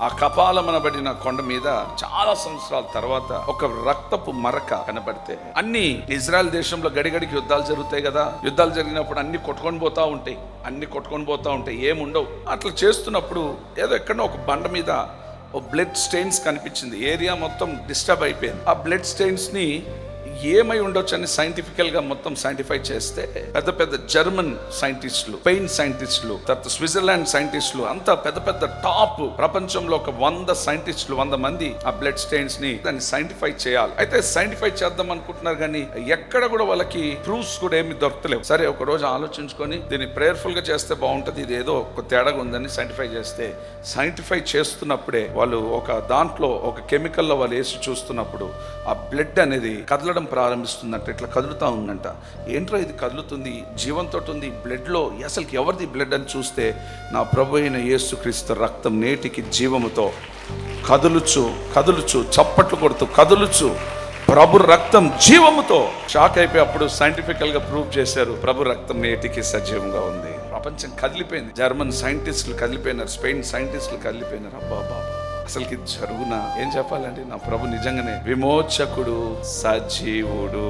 ఆ కపాలమనబడిన కొండ మీద చాలా సంవత్సరాల తర్వాత ఒక రక్తపు మరక కనబడితే అన్ని ఇజ్రాయెల్ దేశంలో గడిగడికి యుద్ధాలు జరుగుతాయి కదా. యుద్ధాలు జరిగినప్పుడు అన్ని కొట్టుకొని పోతా ఉంటాయి. అన్ని కొట్టుకొని పోతా ఉంటాయి. ఏముండవు అట్లా చేస్తున్నప్పుడు ఏదో ఎక్కడో ఒక బండ మీద ఓ బ్లడ్ స్టెయిన్స్ కనిపించింది. ఏరియా మొత్తం డిస్టర్బ్ అయిపోయింది. ఆ బ్లడ్ స్టెయిన్స్ని ఏమై ఉండొచ్చు అని సైంటిఫికల్గా మొత్తం సైంటిఫై చేస్తే పెద్ద పెద్ద జర్మన్ సైంటిస్టులు స్పెయిన్ సైంటిస్టులు తర్వాత స్విట్జర్లాండ్ సైంటిస్టులు అంతా పెద్ద పెద్ద టాప్ ప్రపంచంలో ఒక వంద సైంటిస్టులు వంద మంది ఆ బ్లడ్ స్టెయిన్స్ని దాన్ని సైంటిఫై చేయాలి. అయితే సైంటిఫై చేద్దాం అనుకుంటున్నారు కానీ ఎక్కడ కూడా వాళ్ళకి ప్రూఫ్స్ కూడా ఏమి దొరకలేవు సరే ఒక రోజు ఆలోచించుకొని దీన్ని ప్రేయర్ఫుల్గా చేస్తే బాగుంటది. ఇది ఏదో ఒక తేడాగా ఉందని సైంటిఫై చేస్తే సైంటిఫై చేస్తున్నప్పుడే వాళ్ళు ఒక దాంట్లో ఒక కెమికల్లో వాళ్ళు వేసి చూస్తున్నప్పుడు ఆ బ్లడ్ అనేది కదలడం ప్రారంభిస్తుందంట ఇట్లా కదులుతా ఉందంట. ఏంట్రా ఇది కదులుతుంది? జీవంతో ఉంది బ్లడ్లో? అసలుకి ఎవరిది బ్లడ్ అని చూస్తే నా ప్రభు అయిన యేసుక్రీస్తు రక్తం నేటికి జీవముతో కదులుచు కదులుచు చప్పట్లు కొడుతూ కదులుచు. ప్రభు రక్తం జీవముతో. షాక్ అయిపోయి అప్పుడు సైంటిఫికల్గా ప్రూవ్ చేశారు ప్రభు రక్తం నేటికి సజీవంగా ఉంది. ప్రపంచం కదిలిపోయింది. జర్మన్ సైంటిస్టులు కదిలిపోయినారు స్పెయిన్ సైంటిస్టులు కదిలిపోయినారు. అబ్బా బాబా అసలుకి జరుగునా? ఏం చెప్పాలంటే నా ప్రభు నిజంగానే విమోచకుడు సజీవుడు.